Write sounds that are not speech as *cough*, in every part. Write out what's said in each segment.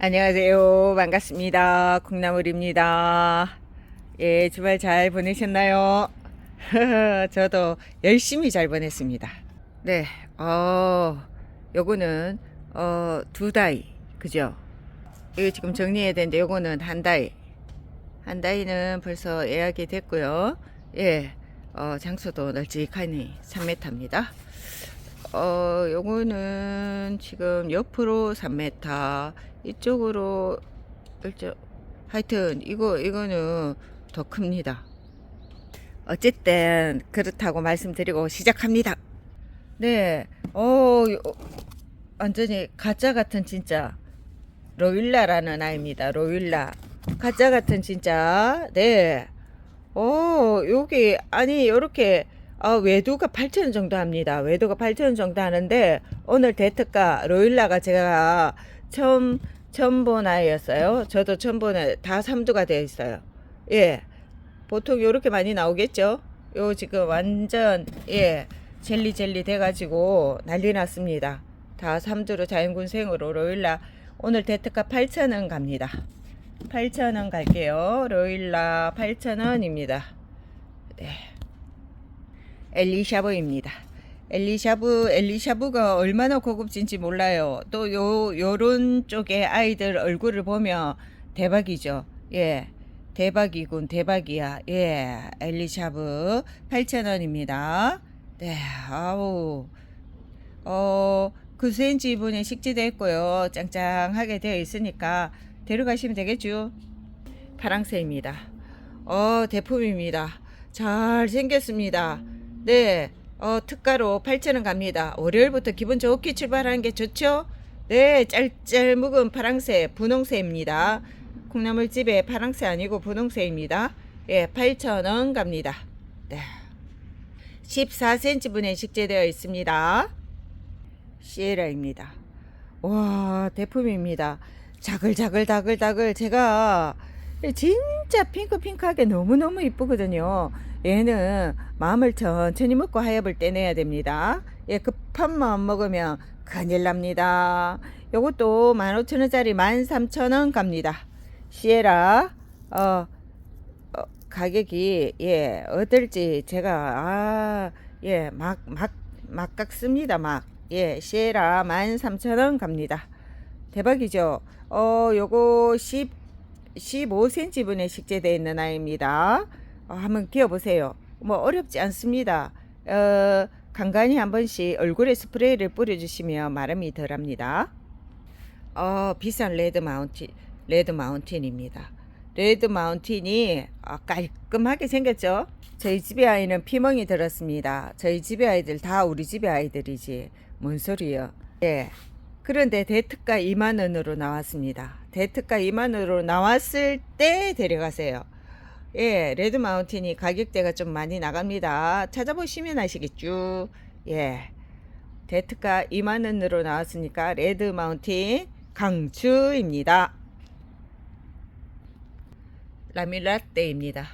안녕하세요. 반갑습니다. 콩나물입니다. 예, 주말 잘 보내셨나요? *laughs* 저도 열심히 잘 보냈습니다. 네, 어, 요거는, 어, 두 다이. 그죠? 이거 지금 정리해야 되는데 요거는 한 다이. 한 다이는 벌써 예약이 됐고요. 예, 어, 장소도 널찍하니 3m입니다. 어, 요거는 지금 옆으로 3m, 이쪽으로 일저 하여튼 이거 이거는 더 큽니다. 어쨌든 그렇다고 말씀드리고 시작합니다. 네, 어, 요- 완전히 가짜 같은 진짜 로일라라는 아이입니다. 로일라 가짜 같은 진짜 네. 어, 여기 아니 요렇게 아, 외도가 8,000원 정도 합니다. 외도가 8,000원 정도 하는데 오늘 대특가 로일라가 제가 처음 처음 본 아이였어요. 저도 보는 다 3두가 되어 있어요. 예. 보통 요렇게 많이 나오겠죠? 요 지금 완전 예. 젤리 젤리 돼 가지고 난리 났습니다. 다 3두로 자연군생으로 로일라 오늘 대특가 8,000원 갑니다. 8,000원 갈게요. 로일라 8,000원입니다. 네. 엘리샤브입니다. 엘리샤브, 엘리샤브가 얼마나 고급진지 몰라요. 또 요, 요런 쪽에 아이들 얼굴을 보면 대박이죠. 예. 대박이군, 대박이야. 예. 엘리샤브 8,000원입니다. 네, 아우. 어, 그 센지 분에 식지돼 있고요. 짱짱하게 되어 있으니까 데려가시면 되겠죠. 파랑새입니다. 어, 대품입니다. 잘 생겼습니다. 네, 어, 특가로 8,000원 갑니다. 월요일부터 기분 좋게 출발하는 게 좋죠? 네, 짤짤 묵은 파랑새, 분홍새입니다. 콩나물집에 파랑새 아니고 분홍새입니다. 예, 8,000원 갑니다. 네. 14cm 분에 식재되어 있습니다. 시에라입니다. 와, 대품입니다. 자글자글자글자글 제가 진짜 핑크핑크하게 너무너무 이쁘거든요. 얘는 마음을 천천히 먹고 하엽을 떼내야 됩니다. 예, 급한 마음 먹으면 큰일 납니다. 요것도 15,000원짜리 13,000원 갑니다. 시에라, 어, 어, 가격이, 예, 어떨지 제가, 아, 예, 막, 막, 막 깎습니다, 막. 예, 시에라 13,000원 갑니다. 대박이죠? 어, 요거 10, 15cm 분에 식재되어 있는 아이입니다. 어, 한번 끼워보세요. 뭐 어렵지 않습니다. 어, 간간히 한 번씩 얼굴에 스프레이를 뿌려주시면 마름이 덜합니다. 어, 비싼 레드 마운틴, 레드 마운틴입니다. 레드 마운틴이 어, 깔끔하게 생겼죠? 저희 집의 아이는 피멍이 들었습니다. 저희 집의 아이들 다 우리 집의 아이들이지. 뭔 소리요? 예. 그런데 대특가 2만 원으로 나왔습니다. 대특가 2만 원으로 나왔을 때 데려가세요. 예, 레드 마운틴이 가격대가 좀 많이 나갑니다. 찾아보시면 아시겠죠? 예. 대특가 2만 원으로 나왔으니까 레드 마운틴 강추입니다. 라밀라떼입니다.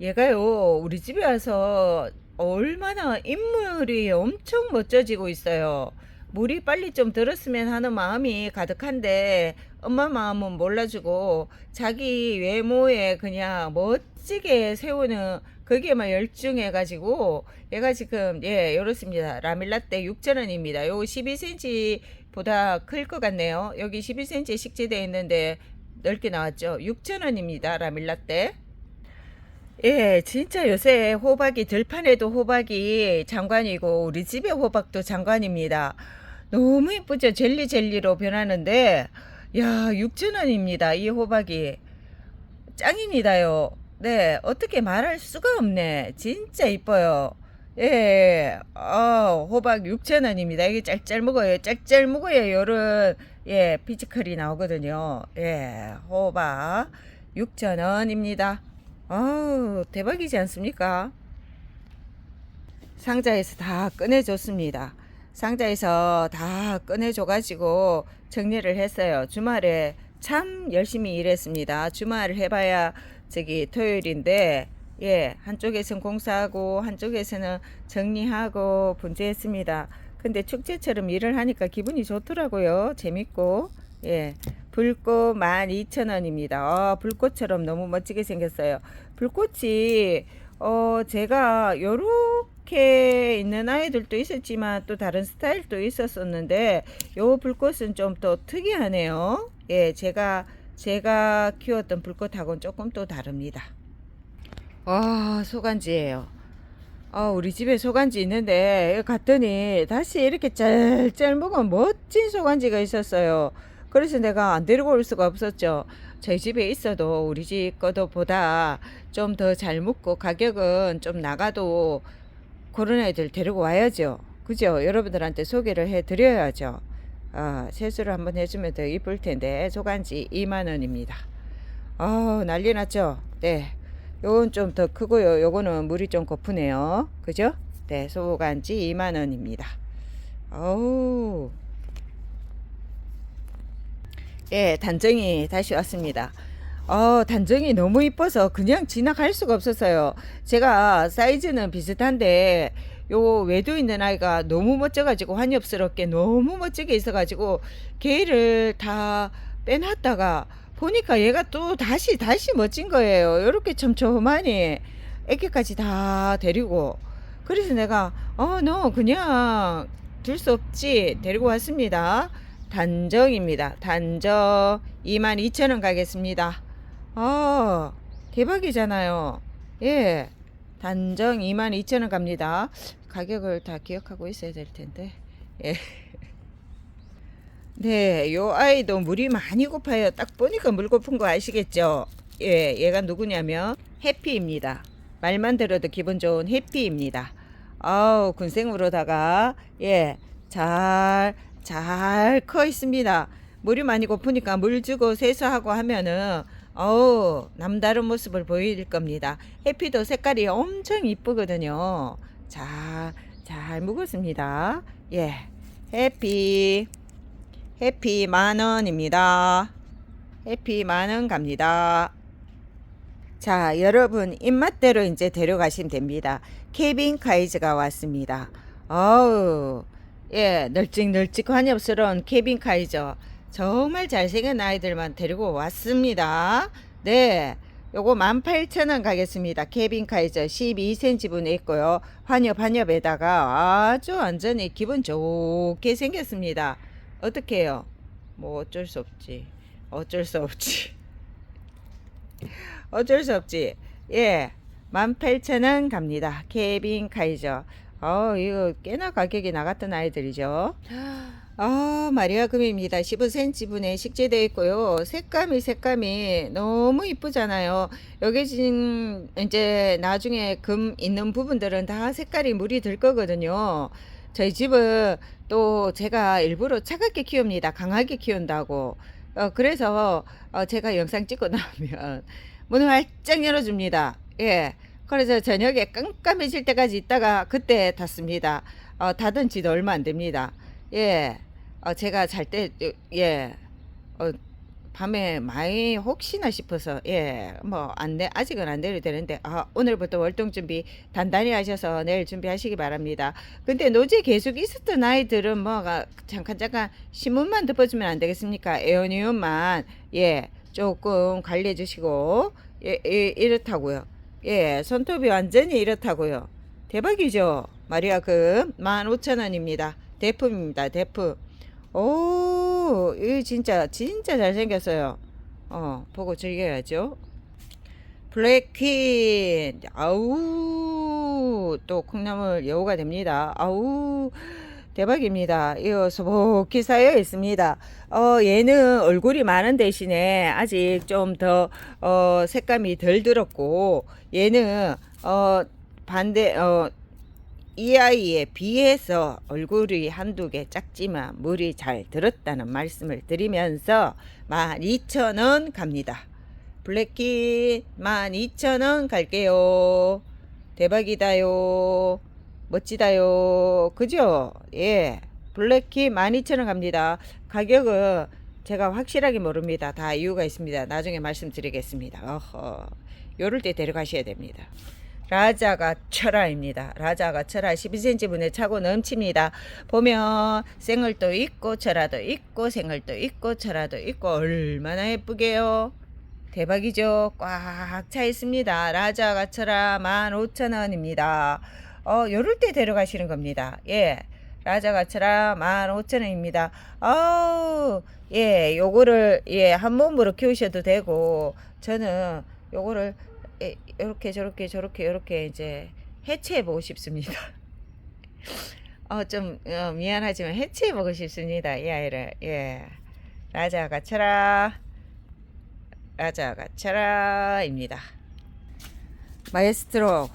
얘가요, 우리 집에 와서 얼마나 인물이 엄청 멋져지고 있어요. 물이 빨리 좀 들었으면 하는 마음이 가득한데 엄마 마음은 몰라주고 자기 외모에 그냥 멋지게 세우는 거기에만 열중해 가지고 얘가 지금 예 이렇습니다. 라밀라떼 6,000원입니다. 요 12cm 보다 클 것 같네요. 여기 12cm 식재되어 있는데 넓게 나왔죠. 6,000원입니다. 라밀라떼. 예, 진짜 요새 호박이 들판에도 호박이 장관이고 우리 집에 호박도 장관입니다. 너무 이쁘죠? 젤리 젤리로 변하는데 야, 6,000원입니다. 이 호박이 짱입니다요. 네, 어떻게 말할 수가 없네. 진짜 이뻐요. 예, 어, 호박 6,000원입니다. 이게 짤짤 먹어요. 짤짤 먹어야 요런 예, 피지컬이 나오거든요. 예, 호박 6,000원입니다. 아우 대박이지 않습니까? 상자에서 다 꺼내줬습니다. 상자에서 다 꺼내줘가지고 정리를 했어요. 주말에 참 열심히 일했습니다. 주말을 해봐야 저기 토요일인데 예 한쪽에서는 공사하고 한쪽에서는 정리하고 분주했습니다. 근데 축제처럼 일을 하니까 기분이 좋더라고요. 재밌고 예 불꽃 12,000원입니다. 아, 불꽃처럼 너무 멋지게 생겼어요. 불꽃이 어 제가 요렇게 있는 아이들도 있었지만 또 다른 스타일도 있었었는데 요 불꽃은 좀더 특이하네요. 예, 제가 제가 키웠던 불꽃하고는 조금 또 다릅니다. 와, 소간지예요. 아, 우리 집에 소간지 있는데 갔더니 다시 이렇게 짤짤 먹은 멋진 소간지가 있었어요. 그래서 내가 안 데리고 올 수가 없었죠. 저희 집에 있어도 우리 집 거도 보다 좀 더잘 먹고 가격은 좀 나가도 그런 애들 데리고 와야죠. 그죠? 여러분들한테 소개를 해 드려야죠. 아, 세수를 한번 해주면 더 이쁠 텐데 소간지 2만 원입니다. 아, 난리 났죠? 네. 요건 좀 더 크고요. 요거는 물이 좀 고프네요. 그죠? 네, 소간지 2만 원입니다. 어우. 예, 단정이 다시 왔습니다. 어, 단정이 너무 이뻐서 그냥 지나갈 수가 없었어요. 제가 사이즈는 비슷한데 요 외도 있는 아이가 너무 멋져가지고 환엽스럽게 너무 멋지게 있어가지고 개를 다 빼놨다가 보니까 얘가 또 다시 다시 멋진 거예요. 요렇게 촘촘하니 애기까지 다 데리고 그래서 내가 어 너 그냥 둘 수 없지 데리고 왔습니다. 단정입니다. 단정 22,000원 가겠습니다. 아, 대박이잖아요. 예. 단정 22,000원 갑니다. 가격을 다 기억하고 있어야 될 텐데. 예. 네, 요 아이도 물이 많이 고파요. 딱 보니까 물 고픈 거 아시겠죠? 예, 얘가 누구냐면 해피입니다. 말만 들어도 기분 좋은 해피입니다. 아우, 군생으로다가 예, 잘, 잘 커 있습니다. 물이 많이 고프니까 물 주고 세수하고 하면은 어우, 남다른 모습을 보일 겁니다. 해피도 색깔이 엄청 이쁘거든요. 자, 잘 묵었습니다. 예, 해피. 해피 만 원입니다. 해피 만 원 갑니다. 자, 여러분 입맛대로 이제 데려가시면 됩니다. 케빈 카이즈가 왔습니다. 어우, 예, 널찍널찍 환엽스러운 케빈 카이저. 정말 잘생긴 아이들만 데리고 왔습니다. 네. 요거 18,000원 가겠습니다. 케빈 카이저 12cm 분에 있고요. 환엽 환엽에다가 아주 완전히 기분 좋게 생겼습니다. 어떻게 해요? 뭐 어쩔 수 없지. 어쩔 수 없지. *laughs* 어쩔 수 없지. 예. 18,000원 갑니다. 케빈 카이저. 어, 이거 꽤나 가격이 나갔던 아이들이죠. 아, 마리아 금입니다. 15cm 분에 식재되어 있고요. 색감이 색감이 너무 이쁘잖아요. 여기 지금 이제 나중에 금 있는 부분들은 다 색깔이 물이 들 거거든요. 저희 집은 또 제가 일부러 차갑게 키웁니다. 강하게 키운다고. 어, 그래서 어, 제가 영상 찍고 나면 문을 활짝 열어줍니다. 예. 그래서 저녁에 깜깜해질 때까지 있다가 그때 닫습니다. 어, 닫은 지도 얼마 안 됩니다. 예. 어, 제가 잘 때, 예. 어, 밤에 많이 혹시나 싶어서 예 뭐안 돼 아직은 안 내려도 되는데 아 오늘부터 월동 준비 단단히 하셔서 내일 준비하시기 바랍니다. 근데 노제 계속 있었던 아이들은 뭐가 잠깐 잠깐 신문만 덮어주면 안 되겠습니까? 에어니움만 예 조금 관리해 주시고 예, 예 이렇다고요. 예 손톱이 완전히 이렇다고요. 대박이죠. 마리아 금 15,000원입니다. 대품입니다. 대품. 오, 이 진짜 진짜 잘생겼어요. 어, 보고 즐겨야죠. 블랙퀸, 아우, 또 콩나물 여우가 됩니다. 아우, 대박입니다. 이거 소복히 쌓여 있습니다. 어, 얘는 얼굴이 많은 대신에 아직 좀 더, 어, 색감이 덜 들었고, 얘는, 어, 반대, 어, 이 아이에 비해서 얼굴이 한두 개 작지만 물이 잘 들었다는 말씀을 드리면서 12,000원 갑니다. 블랙킷 12,000원 갈게요. 대박이다요. 멋지다요. 그죠? 예. 블랙킷 12,000원 갑니다. 가격은 제가 확실하게 모릅니다. 다 이유가 있습니다. 나중에 말씀드리겠습니다. 어허. 요럴 때 데려가셔야 됩니다. 라자가 철화입니다. 라자가 철화 12cm분의 차고 넘칩니다. 보면 생얼도 있고 철화도 있고 생얼도 있고 철화도 있고 얼마나 예쁘게요. 대박이죠. 꽉 차 있습니다. 라자가 철화 15,000원입니다. 어, 요럴 때 데려가시는 겁니다. 예. 라자가 철화 15,000원입니다. 아우, 예, 요거를, 예, 한 몸으로 키우셔도 되고, 저는 요거를 예, 이렇게 저렇게 저렇게 이렇게 이제 해체해 보고 싶습니다. *laughs* 어, 좀 어, 미안하지만 해체해 보고 싶습니다. 이 아이를. 예. 라자 가쳐라. 라자 가쳐라입니다. 마에스트로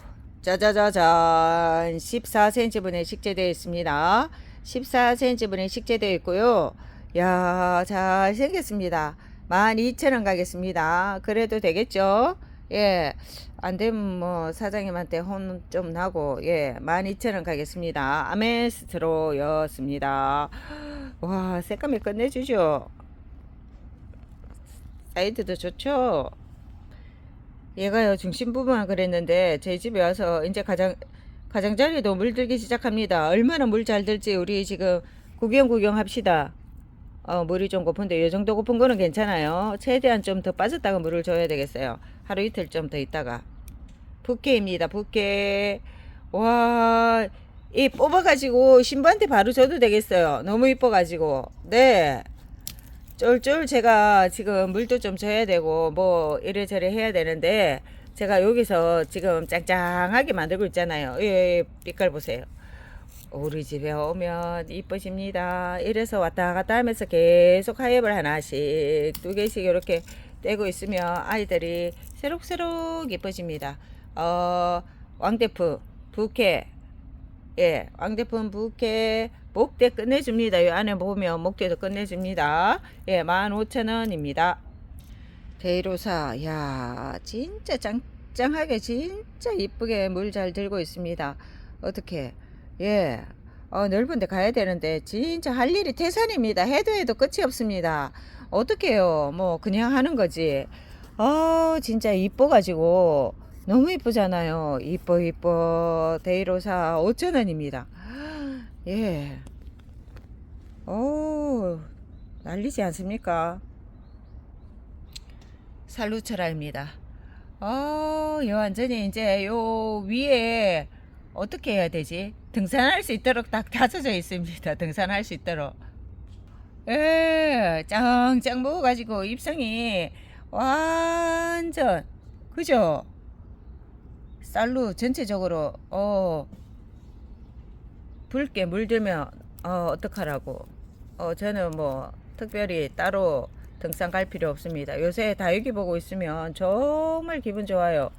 짜자자잔 14cm분의 식재되어 있습니다. 14cm분의 식재되어 있고요. 야, 잘 생겼습니다. 12,000원 가겠습니다. 그래도 되겠죠? 예. 안 되면 뭐 사장님한테 혼 좀 나고 예. 12,000원 가겠습니다. 아메스트로였습니다. 와, 색감이 끝내주죠. 사이드도 좋죠. 얘가요 중심 부분만 그랬는데 제 집에 와서 이제 가장 가장자리도 물들기 시작합니다. 얼마나 물 잘 들지 우리 지금 구경 구경 합시다. 어, 물이 좀 고픈데 이 정도 고픈 거는 괜찮아요. 최대한 좀 더 빠졌다가 물을 줘야 되겠어요. 하루 이틀 좀 더 있다가. 부케입니다. 부케. 와, 이 뽑아가지고 신부한테 바로 줘도 되겠어요. 너무 이뻐가지고. 네. 쫄쫄 제가 지금 물도 좀 줘야 되고 뭐 이래저래 해야 되는데 제가 여기서 지금 짱짱하게 만들고 있잖아요. 예, 빛깔 보세요. 우리 집에 오면 이쁘십니다. 이래서 왔다 갔다 하면서 계속 하엽을 하나씩 두 개씩 이렇게 떼고 있으면 아이들이 새록새록 이뻐집니다. 어, 왕대프, 부케, 예, 왕대품 부케 목대 끝내줍니다. 이 안에 보면 목대도 끝내줍니다. 예, 15,000원입니다. 데이로사, 야, 진짜 짱짱하게 진짜 이쁘게 물 잘 들고 있습니다. 어떻게, 예, 어, 넓은데 가야 되는데 진짜 할 일이 태산입니다. 해도 해도 끝이 없습니다. 어떡해요. 뭐 그냥 하는 거지. 어, 진짜 이뻐가지고 너무 이쁘잖아요. 이뻐 이뻐 데이로사 5,000원입니다. 예. 오, 난리지 않습니까? 살루처라입니다. 어, 요 완전히 이제 요 위에 어떻게 해야 되지? 등산할 수 있도록 딱 다져져 있습니다. 등산할 수 있도록. 예, 짱짱 먹어가지고 입성이 완전, 그죠? 쌀로 전체적으로, 어, 붉게 물들면, 어, 어떡하라고. 어, 저는 뭐, 특별히 따로 등산 갈 필요 없습니다. 요새 다육이 보고 있으면 정말 기분 좋아요.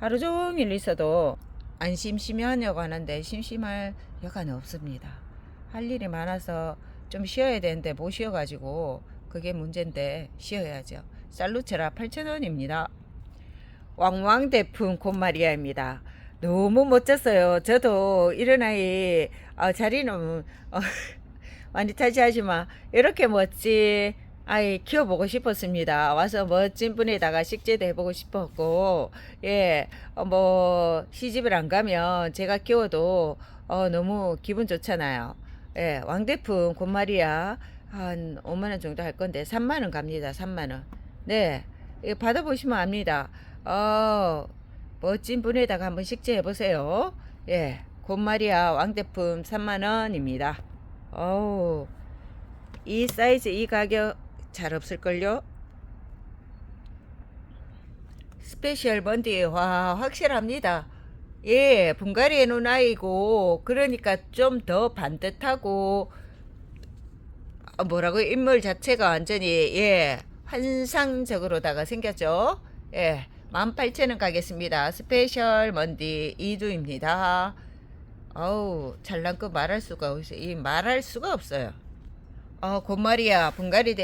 하루 종일 있어도 안 심심하냐고 하는데 심심할 여간이 없습니다. 할 일이 많아서 좀 쉬어야 되는데 못 쉬어가지고 그게 문제인데 쉬어야죠. 살루체라 8,000원입니다. 왕왕대풍 곰마리아입니다. 너무 멋졌어요. 저도 이런 아이 아, 자리는 어, *laughs* 많이 차지하지만 이렇게 멋진 아이 키워보고 싶었습니다. 와서 멋진 분에다가 식재도 해보고 싶었고 예, 어, 뭐 시집을 안 가면 제가 키워도 어, 너무 기분 좋잖아요. 예, 왕대풍 곰마리아 한 5만 원 정도 할 건데 3만 원 갑니다. 3만 원. 네, 이거 받아보시면 압니다. 어, 멋진 분에다가 한번 식재해 보세요. 예, 곰마리아 왕대품 3만 원입니다. 어우, 이 사이즈 이 가격 잘 없을걸요? 스페셜 번디 와 확실합니다. 예, 분갈이해 놓은 아이고 그러니까 좀 더 반듯하고 아, 뭐라고 인물 자체가 완전히 예 환상적으로다가 생겼죠. 예, 18,000원 가겠습니다. 스페셜 먼디 이두입니다. 어우 잘난 거 말할 수가 없어요. 이 말할 수가 없어요. 어, 곰마리야, 분갈이.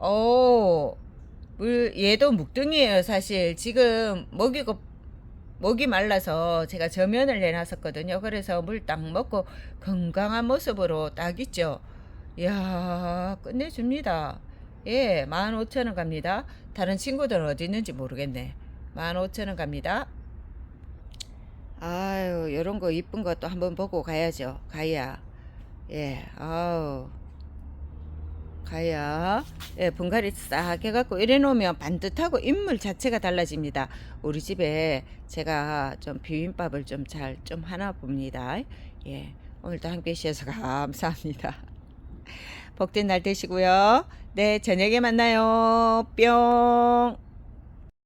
오, 물, 얘도 묵둥이에요, 사실. 지금 먹이고, 목이 말라서 제가 저면을 내놨었거든요. 그래서 물 딱 먹고 건강한 모습으로 딱 있죠. 이야, 끝내줍니다. 예, 15,000원 갑니다. 다른 친구들은 어디 있는지 모르겠네. 15,000원 갑니다. 아유, 요런 거 이쁜 것도 한번 보고 가야죠. 가야. 예, 아우. 가야. 예, 분갈이 싹 해갖고 이래 놓으면 반듯하고 인물 자체가 달라집니다. 우리 집에 제가 좀 비빔밥을 좀 잘좀 하나 봅니다. 예, 오늘도 함께 해주셔서 감사합니다. *laughs* 복된 날 되시고요. 네, 저녁에 만나요. 뿅.